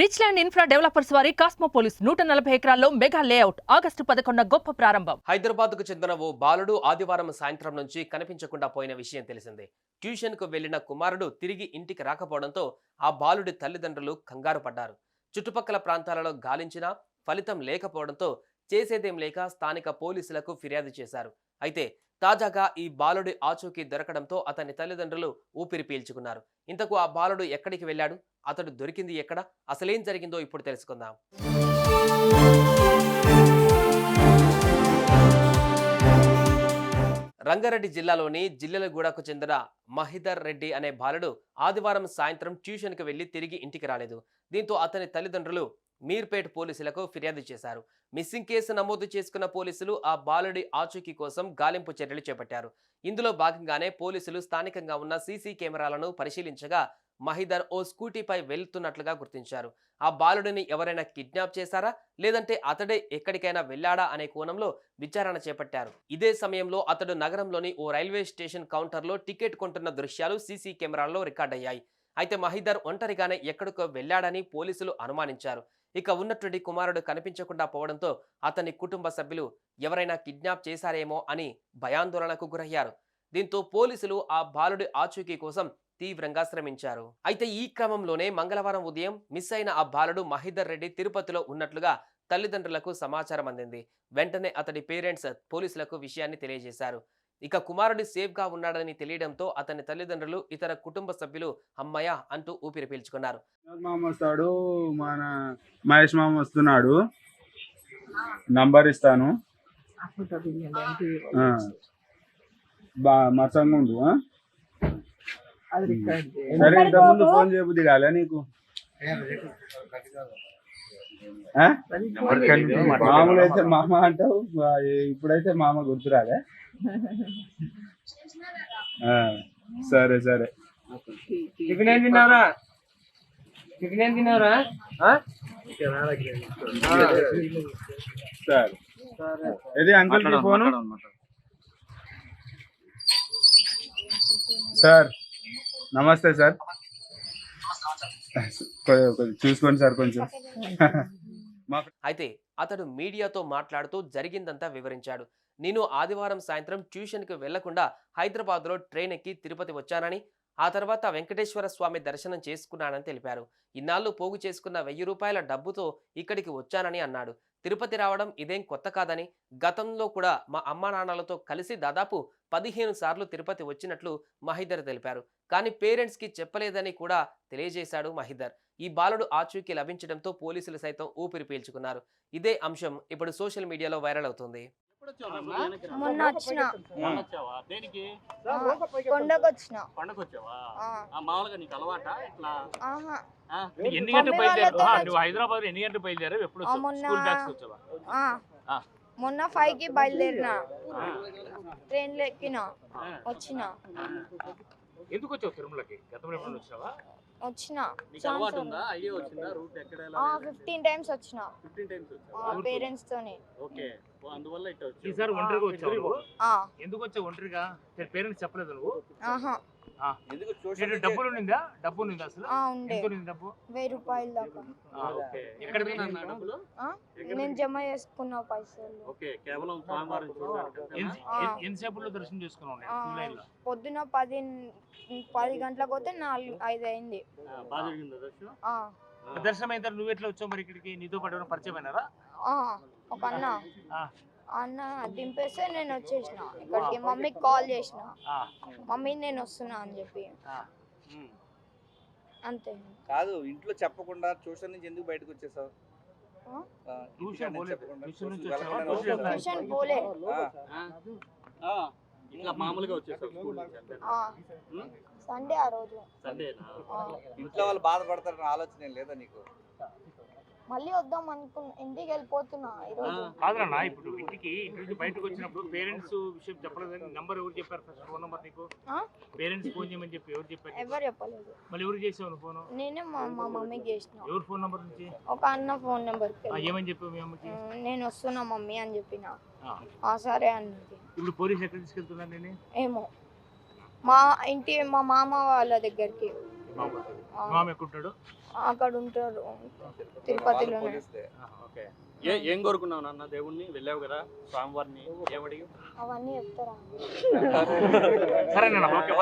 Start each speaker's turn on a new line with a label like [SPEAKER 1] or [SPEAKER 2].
[SPEAKER 1] Rich land infra developers వారి కాస్మోపోలిస్ నూట నలభై ఎకరాల్లో మెగా లేఅవుట్ ఆగస్టు పదకొండు గొప్ప ప్రారంభం.
[SPEAKER 2] హైదరాబాద్కు చెందిన ఓ బాలుడు ఆదివారం సాయంత్రం నుంచి కనిపించకుండా పోయిన విషయం తెలిసిందే. ట్యూషన్కు వెళ్ళిన కుమారుడు తిరిగి ఇంటికి రాకపోవడంతో ఆ బాలుడి తల్లిదండ్రులు కంగారు పడ్డారు. చుట్టుపక్కల ప్రాంతాలలో గాలించినా ఫలితం లేకపోవడంతో చేసేదేం లేక స్థానిక పోలీసులకు ఫిర్యాదు చేశారు. అయితే తాజాగా ఈ బాలుడి ఆచూకీ దొరకడంతో అతని తల్లిదండ్రులు ఊపిరి పీల్చుకున్నారు. ఇంతకు ఆ బాలుడు ఎక్కడికి వెళ్ళాడు? అతడు దొరికింది ఎక్కడ? అసలేం జరిగిందో ఇప్పుడు తెలుసుకుందాం. రంగారెడ్డి జిల్లాలోని జిల్లెలగూడకు చెందిన మహిదర్ రెడ్డి అనే బాలుడు ఆదివారం సాయంత్రం ట్యూషన్కి వెళ్ళి తిరిగి ఇంటికి రాలేదు. దీంతో అతని తల్లిదండ్రులు మీర్పేట్ పోలీసులకు ఫిర్యాదు చేశారు. మిస్సింగ్ కేసు నమోదు చేసుకున్న పోలీసులు ఆ బాలుడి ఆచూకీ కోసం గాలింపు చర్యలు చేపట్టారు. ఇందులో భాగంగానే పోలీసులు స్థానికంగా ఉన్న సీసీ కెమెరాలను పరిశీలించగా మహిదర్ ఓ స్కూటీపై వెళ్తున్నట్లుగా గుర్తించారు. ఆ బాలుడిని ఎవరైనా కిడ్నాప్ చేశారా? లేదంటే అతడే ఎక్కడికైనా వెళ్ళాడా అనే కోణంలో విచారణ చేపట్టారు. ఇదే సమయంలో అతడు నగరంలోని ఓ రైల్వే స్టేషన్ కౌంటర్లో టికెట్ కొంటున్న దృశ్యాలు సీసీ కెమెరాల్లో రికార్డయ్యాయి. అయితే మహిదర్ ఒంటరిగానే ఎక్కడికో వెళ్ళాడని పోలీసులు అనుమానించారు. ఇక ఉన్నటువంటి కుమారుడు కనిపించకుండా పోవడంతో అతని కుటుంబ సభ్యులు ఎవరైనా కిడ్నాప్ చేశారేమో అని భయాందోళనకు గురయ్యారు. దీంతో పోలీసులు ఆ బాలుడి ఆచూకీ కోసం తీవ్రంగా శ్రమించారు. అయితే ఈ క్రమంలోనే మంగళవారం ఉదయం మిస్ అయిన ఆ బాలుడు మహిదర్ రెడ్డి తిరుపతిలో ఉన్నట్లుగా తల్లిదండ్రులకు సమాచారం అందింది. వెంటనే అతడి పేరెంట్స్ పోలీసులకు విషయాన్ని తెలియజేశారు. ఇక కుమారుడు సేఫ్గా ఉన్నాడని తెలియడంతో అతని తల్లిదండ్రులు ఇతర కుటుంబ సభ్యులు అమ్మయ్య అంటూ ఊపిరి పీల్చుకున్నారు.
[SPEAKER 3] మామ వస్తాడు మన మహేష్ మామ వస్తున్నాడు. నంబర్ ఇస్తాను. ఆ. బా మసంగా ఉండు ఆ? సరే ఇంతకుముందు ఫోన్ నీకు? మామూలు అయితే మామ అంటావు ఇప్పుడైతే మామ గుర్తురాలే సరే సరే.
[SPEAKER 4] టిఫిన్ ఏం తిన్నారా టిఫిన్ ఏం తిన్నారా
[SPEAKER 3] సరే. ఇది అంకుల్ ఫోను? సార్ నమస్తే సార్. చూసుకోండి సార్ కొంచెం.
[SPEAKER 2] అయితే అతడు మీడియాతో మాట్లాడుతూ జరిగిందంతా వివరించాడు. నేను ఆదివారం సాయంత్రం ట్యూషన్కి వెళ్ళకుండా హైదరాబాద్లో ట్రైన్ ఎక్కి తిరుపతి వచ్చానని ఆ తర్వాత వెంకటేశ్వర స్వామి దర్శనం చేసుకున్నానని తెలిపారు. ఇన్నాళ్ళు పోగు చేసుకున్న వెయ్యి రూపాయల డబ్బుతో ఇక్కడికి వచ్చానని అన్నాడు. తిరుపతి రావడం ఇదేం కొత్త కాదని గతంలో కూడా మా అమ్మా నాన్నలతో కలిసి దాదాపు పదిహేను సార్లు తిరుపతి వచ్చినట్లు మహిదర్ తెలిపారు. కానీ పేరెంట్స్కి చెప్పలేదని కూడా తెలియజేశాడు మహిదర్ ఈ బాలుడు ఆచూకీ లభించడంతో పోలీసులు సైతం ఊపిరి పీల్చుకున్నారు. ఇదే అంశం ఇప్పుడు సోషల్ మీడియాలో వైరల్ అవుతుంది.
[SPEAKER 5] మొన్న వచ్చిన.
[SPEAKER 6] వచ్చావా. దేనికి?
[SPEAKER 5] ఆ, కొండకు వచ్చిన.
[SPEAKER 6] పండగ వచ్చావా
[SPEAKER 5] ఆ,
[SPEAKER 6] ఆ, మామూలుగా నీకు అలవాటా? ఇట్లా
[SPEAKER 5] ఆహా.
[SPEAKER 6] ఆ, నీకు ఎన్ని
[SPEAKER 5] మమ్మీ
[SPEAKER 6] గంటలు బయలుదేరు
[SPEAKER 5] వాళ్ళతో
[SPEAKER 6] ఆ,
[SPEAKER 5] వచ్చి-
[SPEAKER 6] నువ్వు హైదరాబాద్ ఎన్ని గంటలు బయలుదేరావు? ఎప్పుడు స్కూల్ బ్యాగ్స్ వచ్చావా
[SPEAKER 5] ఆ.
[SPEAKER 6] ఆ.
[SPEAKER 5] మొన్న ఫైవ్కి బయలుదేరిన. ట్రైన్లో ఎక్కిన. వచ్చిన.
[SPEAKER 6] ఎందుకు వచ్చావు తిరుమలకి? గతంలో ఎప్పుడు వచ్చావా
[SPEAKER 5] వచ్చిన.
[SPEAKER 6] నీకు అలవాటు ఉందా? అయ్యే వచ్చిందా? రూట్ ఎక్కడ
[SPEAKER 5] ఫిఫ్టీన్ టైమ్స్ వచ్చిన.
[SPEAKER 6] ఫిఫ్టీన్ టైమ్స్ వచ్చావా?
[SPEAKER 5] పేరెంట్స్ తోని.
[SPEAKER 6] ఓకే. ఓ, అందువల్ల వచ్చావు.
[SPEAKER 4] ఈసారి ఒంటరిగా వచ్చావు నువ్వు?
[SPEAKER 5] ఆ,
[SPEAKER 4] ఎందుకు వచ్చావు ఒంటరిగా పేరెంట్స్ చెప్పలేదు నువ్వు?
[SPEAKER 5] ఆహా.
[SPEAKER 4] నీకు డబ్బులు ఉండిందా? డబ్బు ఉండిందా అసలు?
[SPEAKER 5] ఆ, ఉండే.
[SPEAKER 4] ఎంత ఉంది డబ్బు?
[SPEAKER 5] వెయ్యి రూపాయలు దాకా.
[SPEAKER 6] ఆ, ఓకే. ఎక్కడ పోయినా డబ్బులు?
[SPEAKER 5] ఆ, నేను జమ చేసుకున్న పైసలు.
[SPEAKER 6] ఓకే కేవలం స్వామివారం చూడడానికి
[SPEAKER 4] ఎన్ని-
[SPEAKER 5] ఆ.
[SPEAKER 4] ఎన్ని- ఎంతసేపట్లో దర్శనం
[SPEAKER 5] ఆ? పొద్దున పది పది గంటలకు పోతే నాలుగు ఐదు అయింది.
[SPEAKER 6] బాగా జరిగిందా దర్శనం?
[SPEAKER 5] ఆ,
[SPEAKER 6] ఆ.
[SPEAKER 4] దర్శనం అయిన తర్వాత నువ్వు ఎట్లా వచ్చావు మరి ఇక్కడికి? నీతో పాటు ఎవరైనా పరిచయం అయినారా?
[SPEAKER 5] ఆ, ఒక అన్న.
[SPEAKER 4] ఆ.
[SPEAKER 5] అన్న దింపేస్తే నేను వచ్చేసిన. ఇక్కడికి మమ్మీకి కాల్ చేసిన.
[SPEAKER 4] ఆ,
[SPEAKER 5] మమ్మీ నేను వస్తున్నా అని చెప్పి. అంతే.
[SPEAKER 7] కాదు ఇంట్లో చెప్పకుండా ట్యూషన్ నుంచి ఎందుకు బయటకు వచ్చేసావు?
[SPEAKER 4] ట్యూషన్
[SPEAKER 5] పోలే.
[SPEAKER 7] ఆ,
[SPEAKER 6] ఆ, ఆ, ఇట్లా మామూలుగా వచ్చేసావు?
[SPEAKER 5] సండే ఆ రోజు.
[SPEAKER 6] సండేనా?
[SPEAKER 7] ఇంట్లో వాళ్ళు బాధపడతారన్న ఆలోచన ఏం లేదా నీకు?
[SPEAKER 5] మళ్ళీ వద్దాం అనుకున్నా ఇంటికి వెళ్ళిపోతున్నా ఈరోజు
[SPEAKER 4] ఇప్పుడు ఇంటికి ఇంటి నుంచి బయటకు వచ్చినప్పుడు పేరెంట్స్ విషయం చెప్పలేదని నంబర్ ఎవరు చెప్పారు ఫస్ట్ ఫోన్ నంబర్ నీకు? పేరెంట్స్ ఫోన్ చేయమని చెప్పి ఎవరు చెప్పారు?
[SPEAKER 5] ఎవరు చెప్పలేదు.
[SPEAKER 4] మళ్ళీ ఎవరు చేసావు ఫోన్?
[SPEAKER 5] నేనే మా మా మమ్మీకి చేసిన.
[SPEAKER 4] ఎవరు ఫోన్ నంబర్ నుంచి?
[SPEAKER 5] ఒక అన్న ఫోన్ నెంబర్కి
[SPEAKER 4] ఆ, ఏమని చెప్పావు మీ అమ్మకి?
[SPEAKER 5] నేను వస్తున్నా మమ్మీ అని చెప్పిన.
[SPEAKER 4] ఆ.
[SPEAKER 5] సరే అన్నది.
[SPEAKER 4] ఇప్పుడు పోలీస్ ఎక్కడ తీసుకెళ్తున్నాను నేను?
[SPEAKER 5] ఏమో. మా ఇంటి మా మామ వాళ్ళ దగ్గరికి.
[SPEAKER 4] మామ ఎక్కడుంటాడు?
[SPEAKER 5] అక్కడ ఉంటారు తిరుపతిలోనే.
[SPEAKER 6] ఓకే. ఏ ఏం కోరుకున్నావు నాన్న? దేవుణ్ణి వెళ్ళావు కదా స్వామివారిని ఏమడిగి
[SPEAKER 5] అవన్నీ చెప్తారా?
[SPEAKER 4] సరేనన్నా ఓకే